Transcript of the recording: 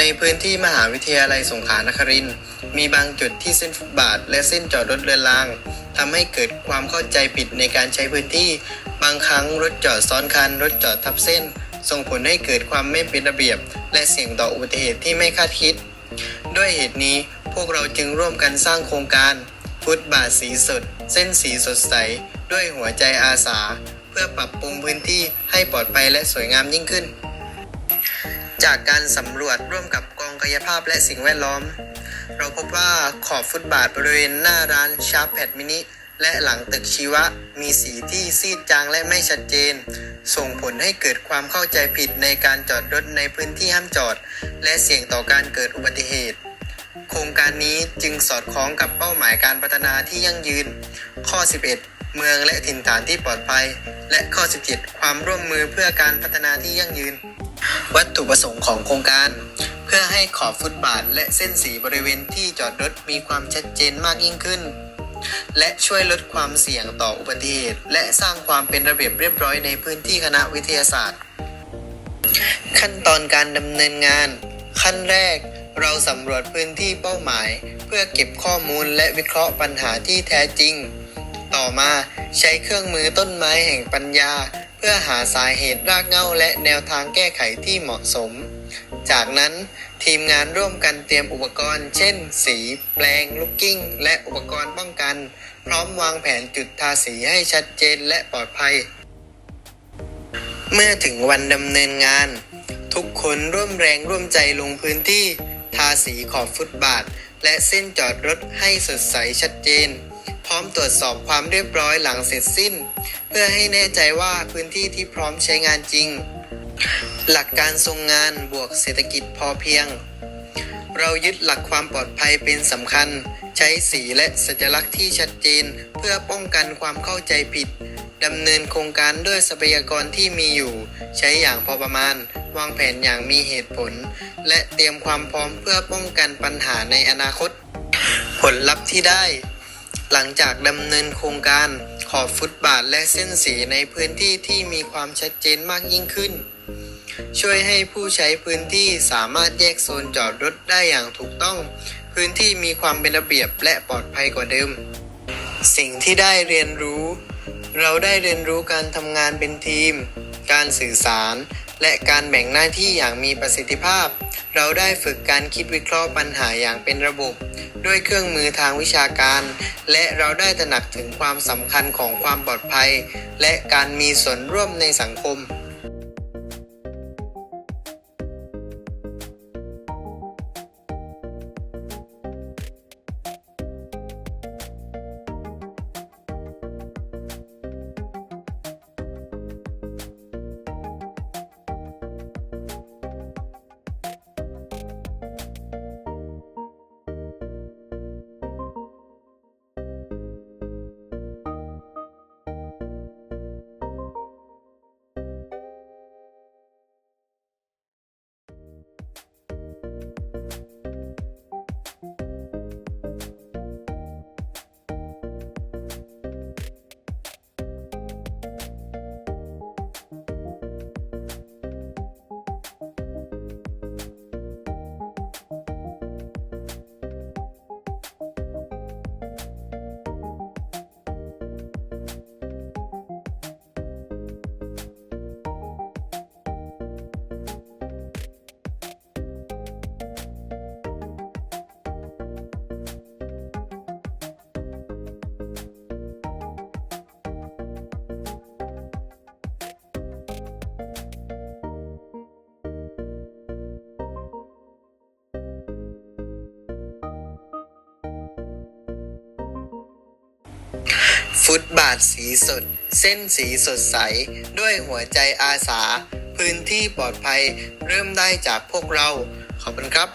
ในพื้นที่มหาวิทยาลัยสงขลานครินทร์มีบางจุดที่เส้นฟุตบาท และเส้นจอดรถเรือนรางทำให้เกิดความเข้าใจผิดในการใช้พื้นที่ บางครั้งรถจอดซ้อนคัน รถจอดทับเส้น ส่งผลให้เกิดความไม่เป็นระเบียบ และเสี่ยงต่ออุบัติเหตุที่ไม่คาดคิด ด้วยเหตุนี้พวกเราจึงร่วมกันสร้างโครงการ ฟุตบาทสีสด เส้นสีสดใส ด้วยหัวใจอาสา เพื่อปรับปรุงพื้นที่ให้ปลอดภัยและสวยงามยิ่งขึ้น จากการสำรวจร่วมกับกองกายภาพและสิ่งแวดล้อม เราพบว่าขอบฟุตบาทบริเวณหน้าร้านชาร์ปแพดมินิและหลังตึกชีวะ มีสีที่ซีดจางและไม่ชัดเจน ส่งผลให้เกิดความเข้าใจผิดในการจอดรถในพื้นที่ห้ามจอด และเสี่ยงต่อการเกิดอุบัติเหตุ โครงการนี้จึงสอดคล้องกับเป้าหมายการพัฒนาที่ยั่งยืน ข้อ 11 เมืองและถิ่นฐานที่ปลอดภัย และข้อ 17 ความร่วมมือเพื่อการพัฒนาที่ยั่งยืน วัตถุประสงค์ของโครงการ เพื่อให้ขอบฟุตบาทและเส้นสีบริเวณที่จอดรถมีความชัดเจนมากยิ่งขึ้น และช่วยลดความเสี่ยงต่ออุบัติเหตุ และสร้างความเป็นระเบียบเรียบร้อยในพื้นที่คณะวิทยาศาสตร์ ขั้นตอนการดำเนินงาน ขั้นแรกเราสำรวจพื้นที่เป้าหมาย เพื่อเก็บข้อมูลและวิเคราะห์ปัญหาที่แท้จริง ต่อมาใช้เครื่องมือต้นไม้แห่งปัญญา เพื่อหาสาเหตุรากเหง้าและแนวทางแก้ไขที่เหมาะสม จากนั้นทีมงานร่วมกันเตรียมอุปกรณ์ เช่น สี แปลง ลูกกิ้ง และอุปกรณ์ป้องกัน พร้อมวางแผนจุดทาสีให้ชัดเจนและปลอดภัย เมื่อถึงวันดำเนินงาน ทุกคนร่วมแรงร่วมใจลงพื้นที่ ทาสีขอบฟุตบาท และเส้นจอดรถให้สดใสชัดเจน พร้อมตรวจสอบความเรียบร้อยหลังเสร็จสิ้น เพื่อให้แน่ใจว่าพื้นที่ที่พร้อมใช้งานจริง หลักการทรงงานบวกเศรษฐกิจพอเพียง เรายึดหลักความปลอดภัยเป็นสำคัญ ใช้สีและสัญลักษณ์ที่ชัดเจน เพื่อป้องกันความเข้าใจผิดดำเนินโครงการด้วยทรัพยากรที่มีอยู่ ใช้อย่างพอประมาณ วางแผนอย่างมีเหตุผล และเตรียมความพร้อมเพื่อป้องกันปัญหาในอนาคต ผลลัพธ์ที่ได้ หลังจากดำเนินโครงการขอบฟุตบาทและเส้นสีในพื้นที่ที่มีความชัดเจนมากยิ่งขึ้น ช่วยให้ผู้ใช้พื้นที่สามารถแยกโซนจอดรถได้อย่างถูกต้อง พื้นที่มีความเป็นระเบียบและปลอดภัยกว่าเดิม สิ่งที่ได้เรียนรู้ เราได้เรียนรู้การทำงานเป็นทีม การสื่อสาร และการแบ่งหน้าที่อย่างมีประสิทธิภาพ เราได้ฝึกการคิดวิเคราะห์ปัญหาอย่างเป็นระบบ ด้วยเครื่องมือทางวิชาการ และเราได้ตระหนักถึงความสำคัญของความปลอดภัย และการมีส่วนร่วมในสังคม ฟุตบาทสีสด เส้นสีสดใส ด้วยหัวใจอาสา พื้นที่ปลอดภัยเริ่มได้จากพวกเรา ขอบคุณครับ